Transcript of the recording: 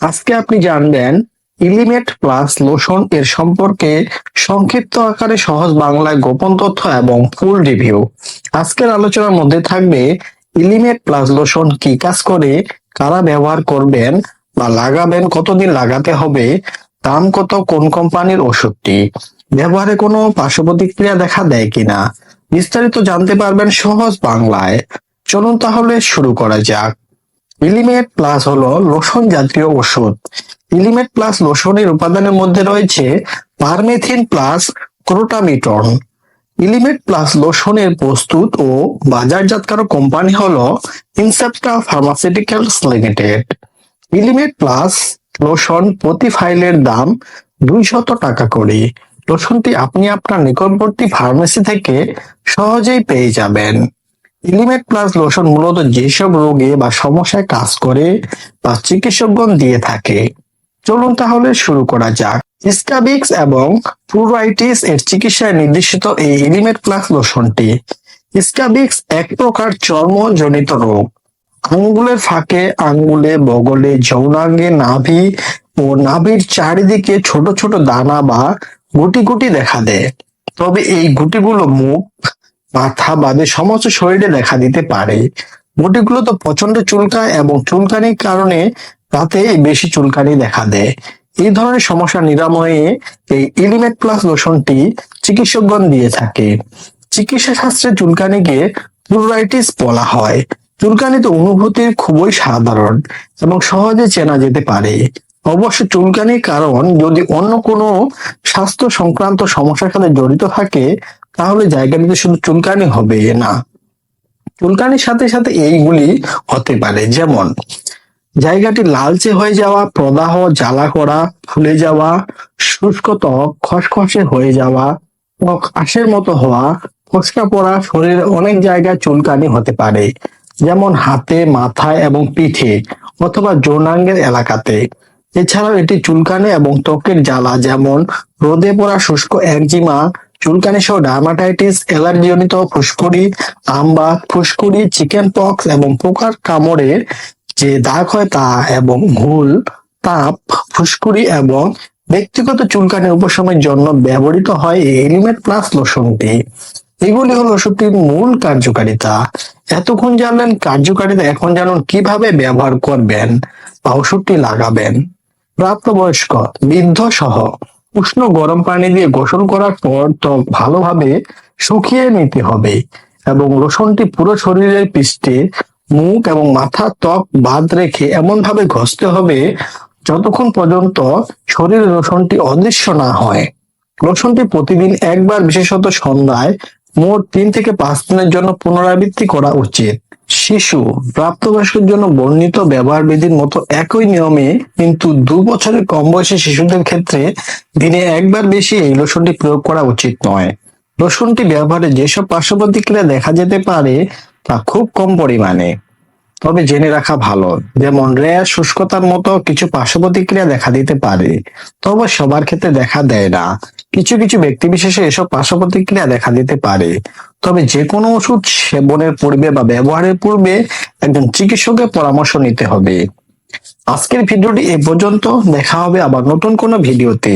আজকে আপনি জানবেন ইলিমেট প্লাস লোশন এর সম্পর্কে সংক্ষিপ্ত আকারে সহজ বাংলায় গোপন তথ্য এবং ফুল রিভিউ আজকের আলোচনার মধ্যে থাকবে ইলিমেট প্লাস লোশন কি কাজ করে, কারা ব্যবহার করবেন বা লাগাবেন, কতদিন লাগাতে হবে, দাম কত, কোন কোম্পানির ওষুধটি, ব্যবহারে কোনো পার্শ্ব প্রতিক্রিয়া দেখা দেয় কিনা, বিস্তারিত জানতে পারবেন সহজ বাংলায়। চলুন তাহলে শুরু করা যাক। ইলিমেট প্লাস হলো লোশন জাতীয় ওষুধ। ইলিমেট প্লাস লোশনের উপাদানের মধ্যে রয়েছে permethrin plus crotamiton Elimate plus লোশনের প্রস্তুত ও বাজারজাতকারক কোম্পানি হলো Incepta pharmaceuticals limited Elimate plus lotion প্রতি ফাইলের দাম দুইশত টাকা করে। লোশনটি আপনি আপনার নিকটবর্তী ফার্মেসি থেকে সহজেই পেয়ে যাবেন। ইলিমেট প্লাস লোশন মূলত যেসব রোগে বা সমস্যায় কাজ করে বা চিকিৎসকগণ দিয়ে থাকে। চলুন তাহলে শুরু করা যাক। স্কাবিক্স এবং প্রুরাইটিস এর চিকিৎসায় নির্দেশিত এই ইলিমেট প্লাস লোশনটি স্কাবিক্স এক প্রকার চর্মজনিত রোগ। আঙ্গুলের ফাঁকে আঙ্গুলে, বগলে, যৌনাঙ্গে, নাভি ও নাভির চারিদিকে ছোট ছোট দানা বা গুটি গুটি দেখা দেয়। তবে এই গুটিগুলো মুখ মাথা বাদে সমস্ত শরীরে দেখা দিতে পারে। গুটিগুলো তো প্রচণ্ড চুলকায় এবং চুলকানির কারণে রাতে বেশি চুলকানি দেখা দেয়। এই ধরনের সমস্যা নিরাময়ে এই ইলিমেট প্লাস লোশনটি চিকিৎসকগণ দিয়ে থাকে। চিকিৎসা শাস্ত্রে চুলকানিকে প্লুরাইটিস বলা হয়। চুলকানিতে অনুভূতি খুবই সাধারণ এবং সহজে চেনা যেতে পারে। অবশ্য চুলকানির কারণ যদি অন্য কোনো স্বাস্থ্য সংক্রান্ত সমস্যার সাথে জড়িত থাকে তাহলে জায়গাটিতে শুধু চুলকানি হবে না। চুলকানির সাথে সাথে এইগুলি হতে পারে। যেমন, জায়গাটি লালচে হয়ে যাওয়া, প্রদাহ, জ্বালা করা, ফুলে যাওয়া, শুষ্ক ত্বক, খসখসে হয়ে যাওয়া, ত্বক আশের মতো হওয়া, ফসকা পড়া, শরীরের অনেক জায়গায় চুলকানি হতে পারে। যেমন হাতে, মাথায় এবং পিঠে অথবা যৌনাঙ্গের এলাকাতে। এছাড়াও এটি চুলকানি এবং ত্বকের জ্বালা, যেমন রোদে পড়া শুষ্ক একজিমা চুলকানি সহ ডার্মাটাইটিস অ্যালার্জিজনিত ফুসকুড়ি, আমবা, ফুসকুড়ি, চিকেন পক্স এবং পোকার কামড়ে যে দাগ হয় তা এবং ভুল তাপ, ফুসকুড়ি এবং ব্যক্তিগত চুলকানির উপশমের জন্য ব্যবহৃত হয় এই এলিমেন্ট প্লাস লোশনটি। এগুলি হলো ওষুধটির মূল কার্যকারিতা। এতক্ষণ জানলেন কার্যকারিতা, এখন জানুন কীভাবে ব্যবহার করবেন বা ওষুধটি লাগাবেন। প্রাপ্তবয়স্ক বৃদ্ধ সহ উষ্ণ গরম পানি দিয়ে গোসল করার পর ত্বক ভালোভাবে শুকিয়ে নিতে হবে এবং লোশনটি পুরো শরীরের পৃষ্ঠে মুখ এবং মাথার ত্বক বাদ রেখে এমন ভাবে ঘষতে হবে যতক্ষণ পর্যন্ত শরীরের লোশনটি অদৃশ্য না হয়। রসুনটি প্রতিদিন একবার বিশেষত সন্ধ্যায় মোট তিন থেকে পাঁচ দিনের জন্য পুনরাবৃত্তি করা উচিত। শিশু প্রাপ্তবয়স্কের জন্য বর্ণিত ব্যবহার বিধির মতো একই নিয়মে কিন্তু দু বছরের কম বয়সী শিশুদের ক্ষেত্রে দিনে একবার বেশি এই লোশনটি প্রয়োগ করা উচিত নয়। লোশনটি ব্যবহারে যেসব পার্শ্ব প্রতিক্রিয়া দেখা যেতে পারে তা খুব কম পরিমাণে। তবে জেনে রাখা ভালো, যেমন র্যাশ, শুষ্কতার মতো কিছু পার্শ্ব প্রতিক্রিয়া দেখা দিতে পারে। তবে সবার ক্ষেত্রে দেখা দেয় না। কিছু কিছু ব্যক্তি বিশেষে এসব পার্শ্ব প্রতিক্রিয়া দেখা দিতে পারে। তবে যে কোনো ওষুধ সেবনের পূর্বে বা ব্যবহারের পূর্বে একজন চিকিৎসকের পরামর্শ নিতে হবে। আজকের ভিডিওটি এ পর্যন্ত। দেখা হবে আবার নতুন কোনো ভিডিওতে।